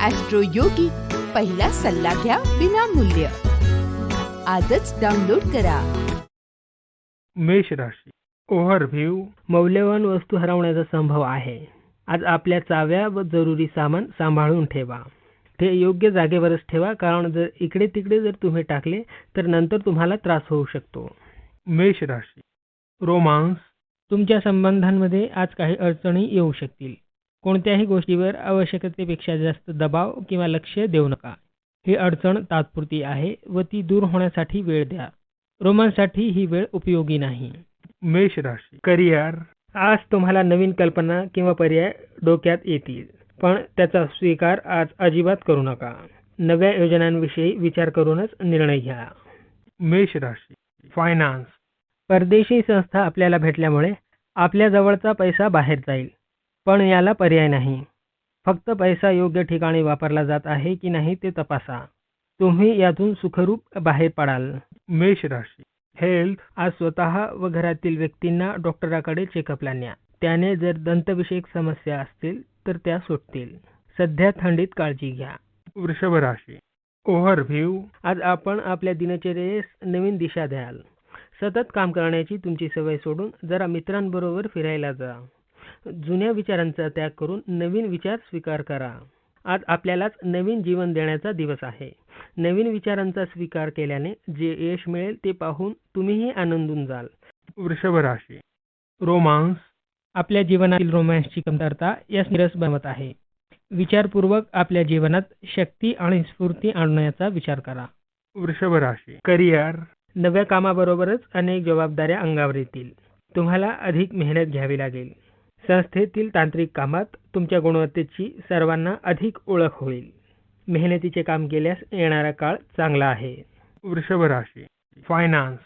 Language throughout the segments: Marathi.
ॲस्ट्रो योगी पहिला सल्ला घ्या विनामूल्य. आजच डाउनलोड करा. मेष राशी. ओव्हरव्ह्यू मौल्यवान वस्तू हरवण्याचा संभव आहे. आज आपल्या चाव्या व जरुरी सामान सांभाळून ठेवा. ते योग्य जागेवरच ठेवा कारण जर इकडे तिकडे जर तुम्ही टाकले तर नंतर तुम्हाला त्रास होऊ शकतो. मेष राशी. रोमांस. तुमच्या संबंधांमध्ये आज काही अडचणी येऊ शकतील. कोणत्याही गोष्टीवर आवश्यकतेपेक्षा जास्त दबाव किंवा लक्ष देऊ नका. ही अडचण तात्पुरती आहे व ती दूर होण्यासाठी वेळ द्या. रोमांससाठी ही वेळ उपयोगी नाही. मेष राशी. करिअर. आज तुम्हाला नवीन कल्पना किंवा पर्याय डोक्यात येतील पण त्याचा स्वीकार आज अजिबात करू नका. नव्या योजनांविषयी विचार करूनच निर्णय घ्या. मेष राशी. फायनान्स. परदेशी संस्था आपल्याला भेटल्यामुळे आपल्या जवळचा पैसा बाहेर जाईल. पण याला पर्याय नाही. फक्त पैसा योग्य ठिकाणी वापरला जात आहे की नाही ते तपासा. तुम्ही यातून सुखरूप बाहेर पडाल. मेष राशी. हेल्थ आज स्वतः व घरातील व्यक्तींना डॉक्टराकडे चेकअपला न्या. त्याने जर दंतविषयक समस्या असतील तर त्या सुटतील सध्या थंडीत काळजी घ्या. वृषभ राशी. ओव्हरव्ह्यू. आज आपण आपल्या दिनचर्येस नवीन दिशा द्याल. सतत काम करण्याची तुमची सवय सोडून जरा मित्रांबरोबर फिरायला जा. जुन्या विचारांचा त्याग करून नवीन विचार स्वीकार करा. आज आपल्यालाच नवीन जीवन देण्याचा दिवस आहे. नवीन विचारांचा स्वीकार केल्याने जे यश मिळेल ते पाहून तुम्हीही आनंदून जाल. वृषभ राशी. रोमांस. आपल्या जीवनातील रोमॅन्सची कमतरता यास निरस बनवत आहे. विचारपूर्वक आपल्या जीवनात शक्ती आणि स्फूर्ती आणण्याचा विचार करा. वृषभ राशी. करिअर. नव्या कामाबरोबरच अनेक जबाबदाऱ्या अंगावर येतील. तुम्हाला अधिक मेहनत घ्यावी लागेल. संस्थेतील तांत्रिक कामात तुमच्या गुणवत्तेची सर्वांना अधिक ओळख होईल. मेहनतीचे काम केल्यास येणारा काळ चांगला आहे. वृषभ राशी. फायनान्स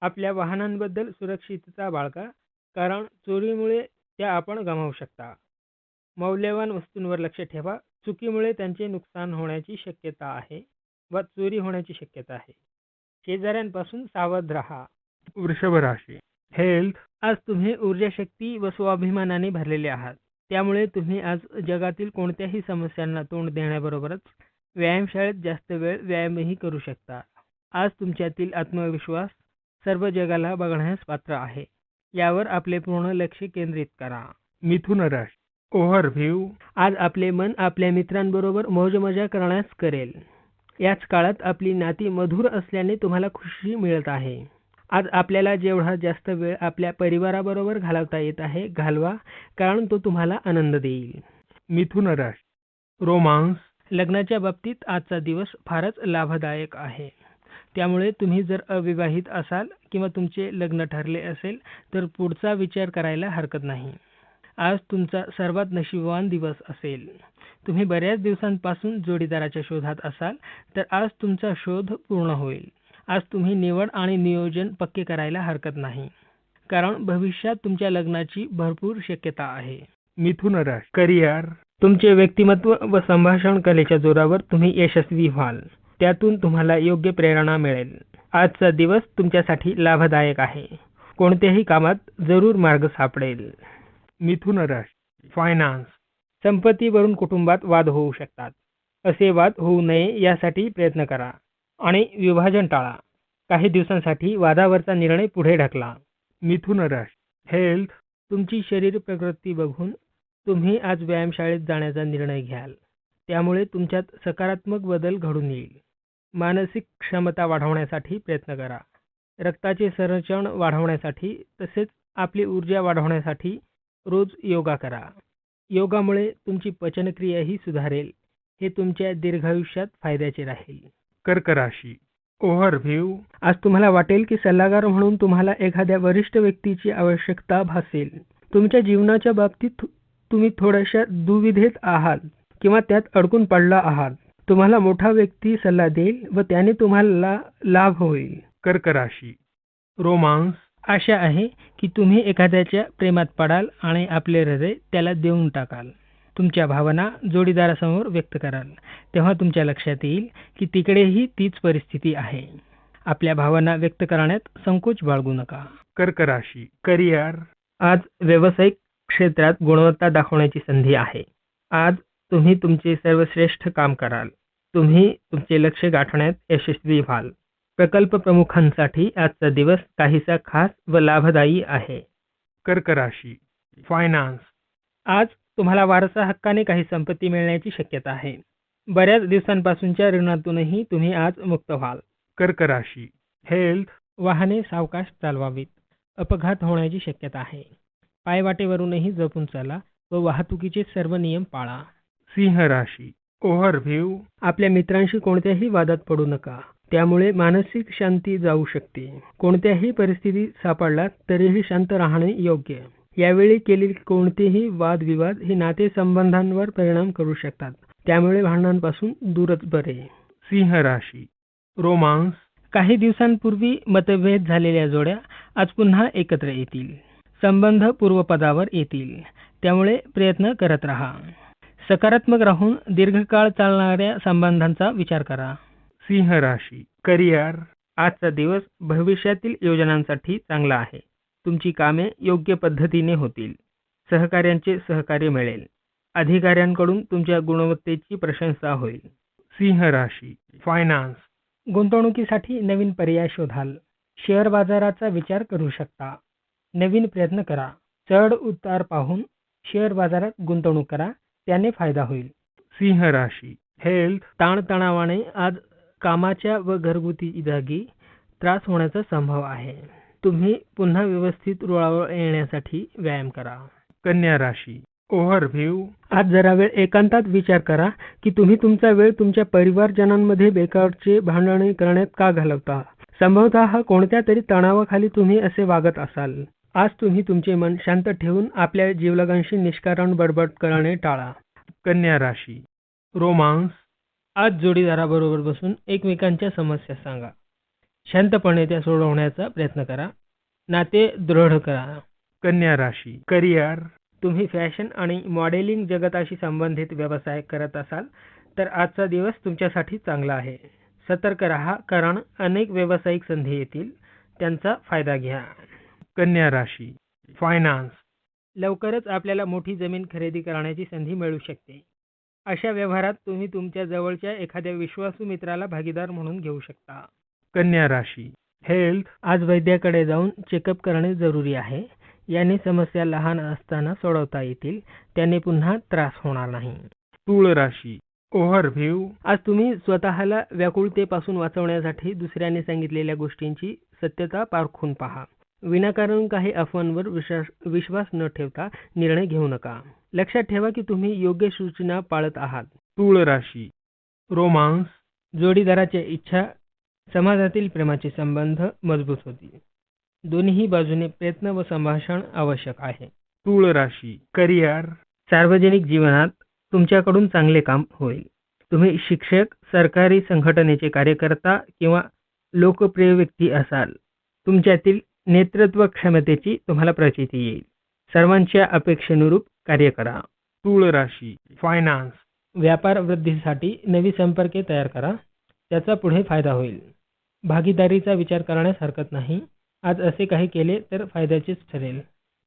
आपल्या वाहनांबद्दल सुरक्षितता बाळगा कारण चोरीमुळे त्या आपण गमावू शकता. मौल्यवान वस्तूंवर लक्ष ठेवा चुकीमुळे त्यांचे नुकसान होण्याची शक्यता आहे व चोरी होण्याची शक्यता आहे. शेजाऱ्यांपासून सावध राहा. वृषभ राशी. हेल्थ आज तुम्ही ऊर्जाशक्ती व स्वाभिमानाने भरलेले आहात. त्यामुळे तुम्ही आज जगातील कोणत्याही समस्यांना तोंड देण्याबरोबरच व्यायामशाळेत जास्त वेळ व्यायामही करू शकता. आज तुमच्यातील आत्मविश्वास सर्व जगाला बघण्यास पात्र आहे. यावर आपले पूर्ण लक्ष केंद्रित करा. मिथुन राशी ओव्हरव्ह्यू. आज आपले मन आपल्या मित्रांबरोबर मौजमजा करण्यास करेल. याच काळात आपली नाती मधुर असल्याने तुम्हाला खुशी मिळत आहे. आज आपल्याला जेवढा जास्त वेळ आपल्या परिवाराबरोबर घालवता येत आहे घालवा कारण तो तुम्हाला आनंद देईल. मिथुन राशी रोमांस. लग्नाच्या बाबतीत आजचा दिवस फारच लाभदायक आहे. त्यामुळे तुम्ही जर अविवाहित असाल किंवा तुमचे लग्न ठरले असेल तर पुढचा विचार करायला हरकत नाही. आज तुमचा सर्वात नशीबवान दिवस असेल. तुम्ही बऱ्याच दिवसांपासून जोडीदाराच्या शोधात असाल तर आज तुमचा शोध पूर्ण होईल. आज तुम्ही निवड आणि नियोजन पक्के करायला हरकत नाही. कारण भविष्यात तुमच्या लग्नाची भरपूर शक्यता आहे. मिथुन राश करिअर. तुमचे व्यक्तिमत्व व संभाषण कलेच्या जोरावर तुम्ही यशस्वी व्हाल. त्यातून तुम्हाला योग्य प्रेरणा मिळेल. आजचा दिवस तुमच्यासाठी लाभदायक आहे. कोणत्याही कामात जरूर मार्ग सापडेल. मिथुन राशी फायनान्स संपत्तीवरून कुटुंबात वाद होऊ शकतात. असे वाद होऊ नये यासाठी प्रयत्न करा. आणि विभाजन टाळा. काही दिवसांसाठी वादावरचा निर्णय पुढे ढकला. मिथुन राश हेल्थ तुमची शरीर प्रकृती बघून तुम्ही आज व्यायामशाळेत जाण्याचा निर्णय घ्याल. त्यामुळे तुमच्यात सकारात्मक बदल घडून येईल. मानसिक क्षमता वाढवण्यासाठी प्रयत्न करा. रक्ताचे संरक्षण वाढवण्यासाठी तसेच आपली ऊर्जा वाढवण्यासाठी रोज योगा करा. योगामुळे तुमची पचनक्रियाही सुधारेल. हे तुमच्या दीर्घायुष्यात फायद्याचे राहील. कर्क राशी ओव्हरव्ह्यू आज तुम्हाला वाटेल की सल्लागार म्हणून तुम्हाला एखाद्या वरिष्ठ व्यक्तीची आवश्यकता भासेल. तुमच्या जीवनाच्या बाबतीत तुम्ही थोड्याशा दुविधेत आहात किंवा त्यात अडकून पडला आहात. तुम्हाला मोठा व्यक्ती सल्ला देईल व त्याने तुम्हाला लाभ होईल. कर्क राशी रोमांस. आशा आहे की तुम्ही एखाद्याच्या प्रेमात पडाल आणि आपले हृदय त्याला देऊन टाकाल. तुमच्या भावना जोडीदारासमोर व्यक्त कराल. तेव्हा तुमच्या लक्षात येईल की तिकडेही तीच परिस्थिती आहे. आपल्या भावना व्यक्त करण्यात संकोच बाळगू नका. कर्क राशी करिअर. आज व्यावसायिक क्षेत्रात गुणवत्ता दाखवण्याची संधी आहे. आज तुम्ही तुमचे सर्वश्रेष्ठ काम कराल. तुम्ही तुमचे लक्ष्य गाठण्यात यशस्वी व्हाल. प्रकल्प प्रमुखांसाठी आजचा दिवस काहीसा खास व लाभदायी आहे. कर्क राशी फायनान्स आज तुम्हाला वारसा हक्काने काही संपत्ती मिळण्याची शक्यता आहे. बऱ्याच दिवसांपासूनच्या ऋणातूनही तुम्ही आज मुक्त व्हाल. कर्क राशी हेल्थ वाहने सावकाश चालवावीत. अपघात होण्याची शक्यता आहे. पायवाटेवरूनही जपून चाला व वाहतुकीचे सर्व नियम पाळा. सिंह राशी ओव्हरव्ह्यू आपल्या मित्रांशी कोणत्याही वादात पडू नका. त्यामुळे मानसिक शांती जाऊ शकते. कोणत्याही परिस्थितीत सापडलात तरीही शांत राहणे योग्य. यावेळी केलेली कोणतेही वादविवाद हे नातेसंबंधांवर परिणाम करू शकतात. त्यामुळे भांडणांपासून दूरच बरे. सिंह राशी. रोमांस. काही दिवसांपूर्वी मतभेद झालेल्या जोड्या आज पुन्हा एकत्र येतील. संबंध पूर्वपदावर येतील. त्यामुळे प्रयत्न करत राहा. सकारात्मक राहून दीर्घकाळ चालणाऱ्या संबंधांचा विचार करा. सिंह राशी. करिअर. आजचा दिवस भविष्यातील योजनांसाठी चांगला आहे. तुमची कामे योग्य पद्धतीने होतील. सहकार्यांचे सहकार्य मिळेल. अधिकाऱ्यांकडून तुमच्या गुणवत्तेची प्रशंसा होईल. सिंह राशी फायनान्स गुंतवणुकीसाठी नवीन पर्याय शोधाल. शेअर बाजाराचा विचार करू शकता. नवीन प्रयत्न करा. चढ उतार पाहून शेअर बाजारात गुंतवणूक करा. त्याने फायदा होईल. सिंह राशी हेल्थ ताणतणावाने आज कामाच्या व घरगुती जागी त्रास होण्याचा संभव आहे. तुम्ही पुन्हा व्यवस्थित रुळावर येण्यासाठी व्यायाम करा. कन्या राशी ओव्हरव्ह्यू. आज जरा वेळ एकांतात विचार करा की तुम्ही तुमचा वेळ तुमच्या परिवारजनांमध्ये बेकारचे भांडणे करण्यात का घालवता? संभवतः हा कोणत्या तरी तणावाखाली तुम्ही असे वागत असाल. आज तुम्ही तुमचे मन शांत ठेवून आपल्या जीवलगांशी निष्कारण बडबड करणे टाळा. कन्या राशी रोमांस. आज जोडीदाराबरोबर बसून एकमेकांच्या समस्या सांगा. शांतपणे त्या सोडवण्याचा प्रयत्न करा. नाते दृढ करा. कन्या राशी करिअर. तुम्ही फॅशन आणि मॉडेलिंग जगताशी संबंधित व्यवसाय करत असाल तर आजचा दिवस तुमच्यासाठी चांगला आहे. सतर्क राहा कारण अनेक व्यावसायिक संधी येतील. त्यांचा फायदा घ्या. कन्या राशी फायनान्स लवकरच आपल्याला मोठी जमीन खरेदी करण्याची संधी मिळू शकते. अशा व्यवहारात तुम्ही तुमच्या जवळच्या एखाद्या विश्वासू मित्राला भागीदार म्हणून घेऊ शकता. कन्या राशी. हेल्थ आज वैद्याकडे जाऊन चेकअप करणे जरुरी आहे. याने समस्या लहान असताना सोडवता येतील. त्याने पुन्हा त्रास होणार नाही. तुळ राशी. ओव्हरव्ह्यू आज तुम्ही स्वतःला व्याकुळतेपासून वाचवण्यासाठी दुसऱ्याने सांगितलेल्या गोष्टींची सत्यता पारखून पहा. विनाकारण काही अफवांवर विश्वास विश्वास न ठेवता निर्णय घेऊ नका. लक्षात ठेवा की तुम्ही योग्य सूचना पाळत आहात. तुळ राशी. रोमांस. जोडीदाराच्या इच्छा समाजातील प्रेमाचे संबंध मजबूत होतील दोन्ही बाजूने प्रयत्न व संभाषण आवश्यक आहे. तूळ राशी करिअर. सार्वजनिक जीवनात तुमच्याकडून चांगले काम होईल. तुम्ही शिक्षक सरकारी संघटनेचे कार्यकर्ता किंवा लोकप्रिय व्यक्ती असाल. तुमच्यातील नेतृत्व क्षमतेची तुम्हाला प्रचिती येईल. सर्वांच्या अपेक्षेनुरूप कार्य करा. तूळ राशी फायनान्स व्यापार वृद्धीसाठी नवी संपर्के तयार करा. त्याचा पुढे फायदा होईल. भागीदारीचा विचार करण्यास हरकत नाही. आज असे काही केले तर फायद्याचेच ठरेल.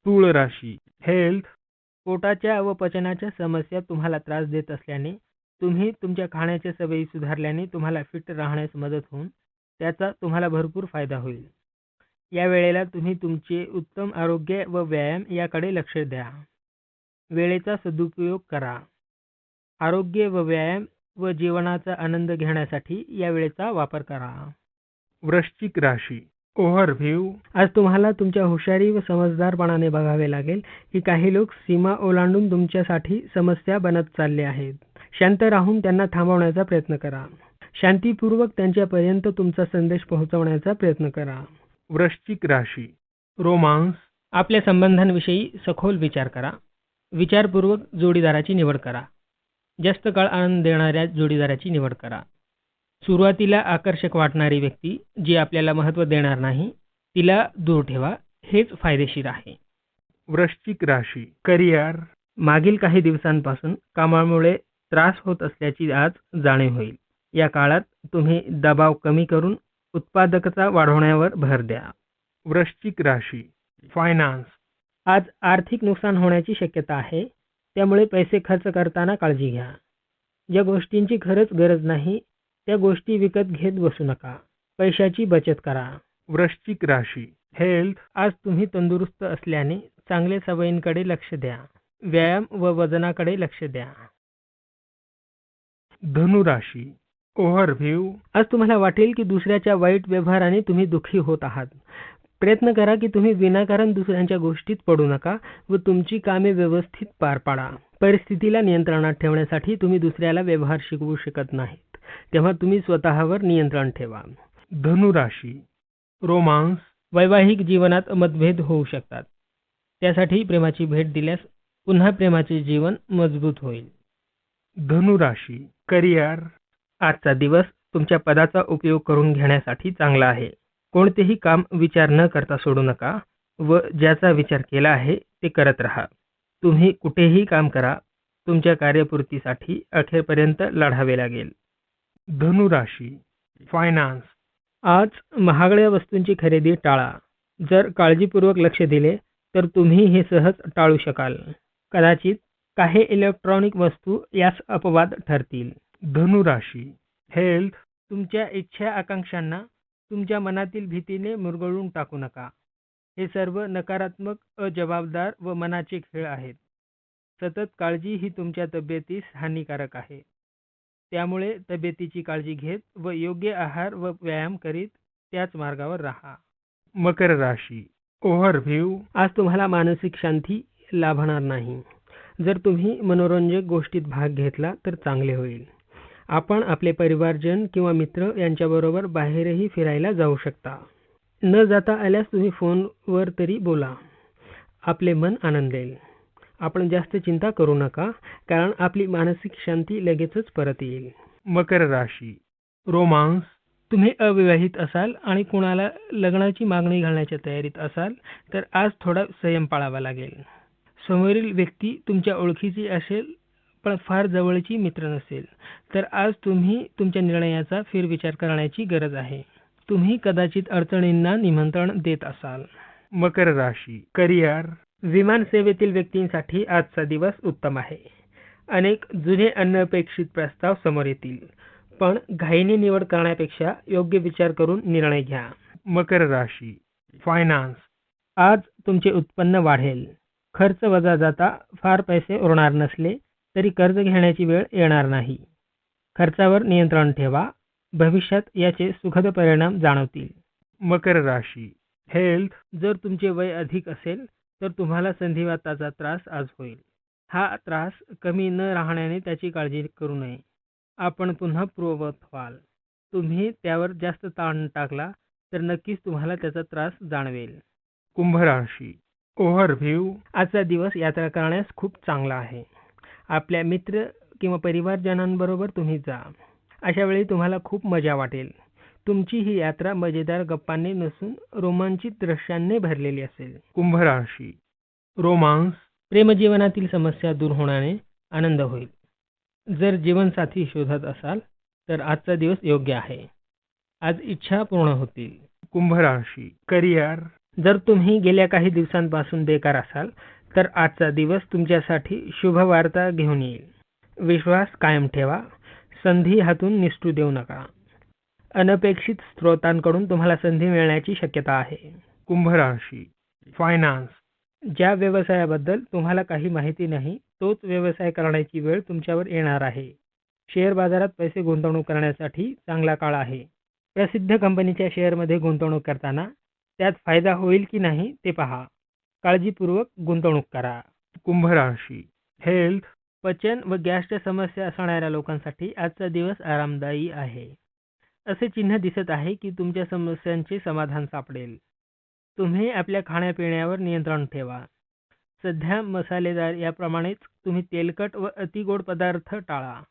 तूळ राशी. हेल्थ पोटाच्या व पचनाच्या समस्या तुम्हाला त्रास देत असल्याने तुम्ही तुमच्या खाण्याच्या सवयी सुधारल्याने तुम्हाला फिट राहण्यास मदत होऊन त्याचा तुम्हाला भरपूर फायदा होईल. या वेळेला तुम्ही तुमचे उत्तम आरोग्य व व्यायाम याकडे लक्ष द्या. वेळेचा सदुपयोग करा. आरोग्य व व्यायाम व जीवनाचा आनंद घेण्यासाठी या वेळेचा वापर करा. वृश्चिक राशी ओव्हरव्ह्यू आज तुम्हाला तुमच्या हुशारी व समजदारपणाने बघावे लागेल की काही लोक सीमा ओलांडून तुमच्यासाठी समस्या बनत चालले आहेत. शांत राहून त्यांना थांबवण्याचा प्रयत्न करा. शांतीपूर्वक त्यांच्यापर्यंत तुमचा संदेश पोहोचवण्याचा प्रयत्न करा. वृश्चिक राशी रोमांस. आपल्या संबंधांविषयी सखोल विचार करा. विचारपूर्वक जोडीदाराची निवड करा. जास्त काळ आनंद देणाऱ्या जोडीदाराची निवड करा. सुरुवातीला आकर्षक वाटणारी व्यक्ती जी आपल्याला महत्त्व देणार नाही तिला दूर ठेवा हेच फायदेशीर आहे. वृश्चिक राशी करिअर. मागील काही दिवसांपासून कामामुळे त्रास होत असल्याची आज जाणीव होईल. या काळात तुम्ही दबाव कमी करून उत्पादकता वाढवण्यावर भर द्या. वृश्चिक राशी फायनान्स आज आर्थिक नुकसान होण्याची शक्यता आहे त्यामुळे पैसे खर्च करताना काळजी घ्या. ज्या गोष्टींची खरंच गरज नाही त्या गोष्टी विकत घेत बसू नका. पैशाची बचत करा. वृश्चिक राशी. हेल्थ आज तुम्ही तंदुरुस्त असल्याने चांगल्या सवयींकडे लक्ष द्या. व्यायाम व वजनाकडे लक्ष द्या. धनु राशी ओव्हरव्ह्यू आज तुम्हाला वाटेल की दुसऱ्याच्या वाईट व्यवहाराने तुम्ही दुःखी होत आहात. प्रयत्न करा की तुम्ही विनाकारण दुसऱ्यांच्या गोष्टीत पडू नका व तुमची कामे व्यवस्थित पार पाडा. परिस्थितीला नियंत्रणात ठेवण्यासाठी तुम्ही दुसऱ्याला व्यवहार शिकवू शकत नाहीत. तेव्हा तुम्ही स्वतःवर नियंत्रण ठेवा. धनु राशी रोमांस वैवाहिक जीवनात मतभेद होऊ शकतात. त्यासाठी प्रेमाची भेट दिल्यास पुन्हा प्रेमाचे जीवन मजबूत होईल. धनु राशी करिअर. आजचा दिवस तुमच्या पदाचा उपयोग करून घेण्यासाठी चांगला आहे. कोणतेही काम विचार न करता सोडू नका व ज्याचा विचार केला आहे ते करत राहा. तुम्ही कुठेही काम करा तुमच्या कार्यपूर्तीसाठी अखेरपर्यंत लढावे लागेल. धनुराशी फायनान्स आज महागड्या वस्तूंची खरेदी टाळा. जर काळजीपूर्वक लक्ष दिले तर तुम्ही हे सहज टाळू शकाल. कदाचित काही इलेक्ट्रॉनिक वस्तू यास अपवाद ठरतील. धनुराशी हेल्थ तुमच्या इच्छा आकांक्षांना तुमच्या मनातील भीतीने मुरगळून टाकू नका. हे सर्व नकारात्मक अजबाबदार व मनाचे खेळ आहेत. सतत काळजी ही तुमच्या तब्येतीस हानिकारक आहे. त्यामुळे तब्येतीची काळजी घेत व योग्य आहार व व्यायाम करीत त्याच मार्गावर राहा. मकर राशी. ओव्हरव्ह्यू आज तुम्हाला मानसिक शांती लाभणार नाही. जर तुम्ही मनोरंजक गोष्टीत भाग घेतला तर चांगले होईल. आपण आपले परिवारजन किंवा मित्र यांच्याबरोबर बाहेरही फिरायला जाऊ शकता. न जाता आल्यास तुम्ही फोनवर तरी बोला. आपले मन आनंदेल. आपण जास्त चिंता करू नका कारण आपली मानसिक शांती लगेचच परत येईल. मकर राशी. रोमांस. तुम्ही अविवाहित असाल आणि कुणाला लग्नाची मागणी घालण्याच्या तयारीत असाल तर आज थोडा संयम पाळावा लागेल. समोरील व्यक्ती तुमच्या ओळखीची असेल पण फार जवळची मित्र नसेल तर आज तुम्ही तुमच्या निर्णयाचा फेरविचार करण्याची गरज आहे. तुम्ही कदाचित अडचणींना निमंत्रण देत असाल. मकर राशी. करिअर. विमान सेवेतील व्यक्तींसाठी आजचा दिवस उत्तम आहे. अनेक जुने अनपेक्षित प्रस्ताव समोर येतील. पण घाईने निवड करण्यापेक्षा योग्य विचार करून निर्णय घ्या. मकर राशी फायनान्स आज तुमचे उत्पन्न वाढेल. खर्च वजा जाता फार पैसे उरणार नसले तरी कर्ज घेण्याची वेळ येणार नाही. खर्चावर नियंत्रण ठेवा. भविष्यात याचे सुखद परिणाम जाणवतील. मकर राशी हेल्थ जर तुमचे वय अधिक असेल तर तुम्हाला संधिवाताचा त्रास आज होईल. हा त्रास कमी न राहण्याने त्याची काळजी करू नये. आपण पुन्हा पूर्ववत व्हाल. तुम्ही त्यावर जास्त ताण टाकला तर नक्कीच तुम्हाला त्याचा त्रास जाणवेल. कुंभ राशी. ओव्हरव्ह्यू आजचा दिवस यात्रा करण्यास खूप चांगला आहे. आपल्या मित्र किंवा परिवारजनांबरोबर तुम्ही जा. अशा वेळी तुम्हाला खूप मजा वाटेल. तुमची ही यात्रा मजेदार गप्पांनी नसून रोमांचित दृश्यांनी भरलेली असेल. कुंभ राशी रोमांस. प्रेमजीवनातील समस्या दूर होण्याने आनंद होईल. जर जीवनसाथी शोधत असाल तर आजचा दिवस योग्य आहे. आज इच्छा पूर्ण होतील. कुंभ राशी करिअर. जर तुम्ही गेल्या काही दिवसांपासून बेकार असाल तर आजचा दिवस तुमच्यासाठी शुभ वार्ता घेऊन येईल. विश्वास कायम ठेवा. संधी हातून निसटू देऊ नका. अनपेक्षित स्रोतांकडून तुम्हाला संधी मिळण्याची शक्यता आहे. कुंभ राशी फायनान्स ज्या व्यवसायाबद्दल तुम्हाला काही माहिती नाही तोच व्यवसाय करण्याची वेळ तुमच्यावर येणार आहे. शेअर बाजारात पैसे गुंतवणूक करण्यासाठी चांगला काळ आहे. प्रसिद्ध कंपनीच्या शेअरमध्ये गुंतवणूक करताना त्यात फायदा होईल की नाही ते पहा. काळजीपूर्वक गुंतवणूक करा. कुंभ राशी हेल्थ पचन व गॅसच्या समस्या असणाऱ्या लोकांसाठी आजचा दिवस आरामदायी आहे. असे चिन्ह दिसत आहे की तुमच्या समस्यांचे समाधान सापडेल. तुम्ही आपल्या खाण्यापिण्यावर नियंत्रण ठेवा. सध्या मसालेदार याप्रमाणेच तुम्ही तेलकट व अतिगोड पदार्थ टाळा.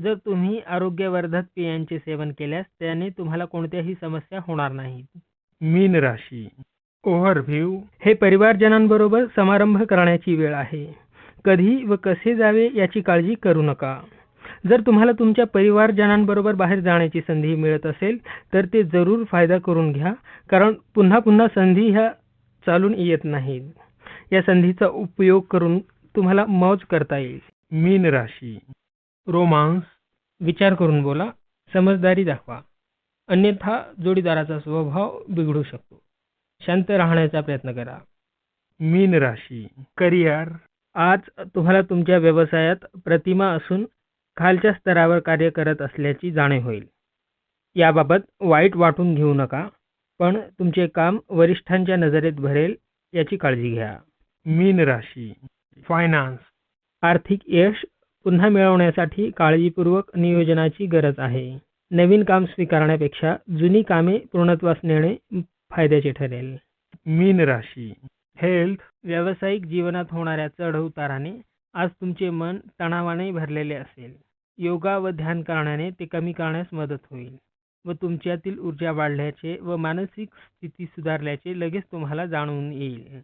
जर तुम्ही आरोग्यवर्धक पेयांचे सेवन केल्यास त्याने तुम्हाला कोणत्याही समस्या होणार नाहीत. मीन राशी ओव्हरव्ह्यू हे परिवारजनांबरोबर समारंभ करण्याची वेळ आहे. कधी व कसे जावे याची काळजी करू नका. जर तुम्हाला तुमच्या परिवारजनांबरोबर बाहेर जाण्याची संधी मिळत असेल तर ते जरूर फायदा करून घ्या कारण पुन्हा पुन्हा संधी ह्या चालून येत नाहीत. या संधीचा उपयोग करून तुम्हाला मौज करता येईल. मीन राशी. रोमांस. विचार करून बोला. समजदारी दाखवा. अन्यथा जोडीदाराचा स्वभाव बिघडू शकतो. शांत राहण्याचा प्रयत्न करा. मीन राशी. करिअर. आज तुम्हाला तुमच्या व्यवसायात प्रतिमा असून खालच्या स्तरावर कार्य करत असल्याची जाणीव होईल. याबाबत वाईट वाटून घेऊ नका पण तुमचे काम वरिष्ठांच्या नजरेत भरेल याची काळजी घ्या. मीन राशी फायनान्स आर्थिक यश पुन्हा मिळवण्यासाठी काळजीपूर्वक नियोजनाची गरज आहे. नवीन काम स्वीकारण्यापेक्षा जुनी कामे पूर्णत्वास नेणे फायद्याचे ठरेल. मीन राशी हेल्थ व्यावसायिक जीवनात होणाऱ्या चढउताराने आज तुमचे मन तणावाने भरलेले असेल. योगा व ध्यान करण्याने ते कमी करण्यास मदत होईल व तुमच्यातील ऊर्जा वाढल्याचे व मानसिक स्थिती सुधारल्याचे लगेच तुम्हाला जाणून येईल.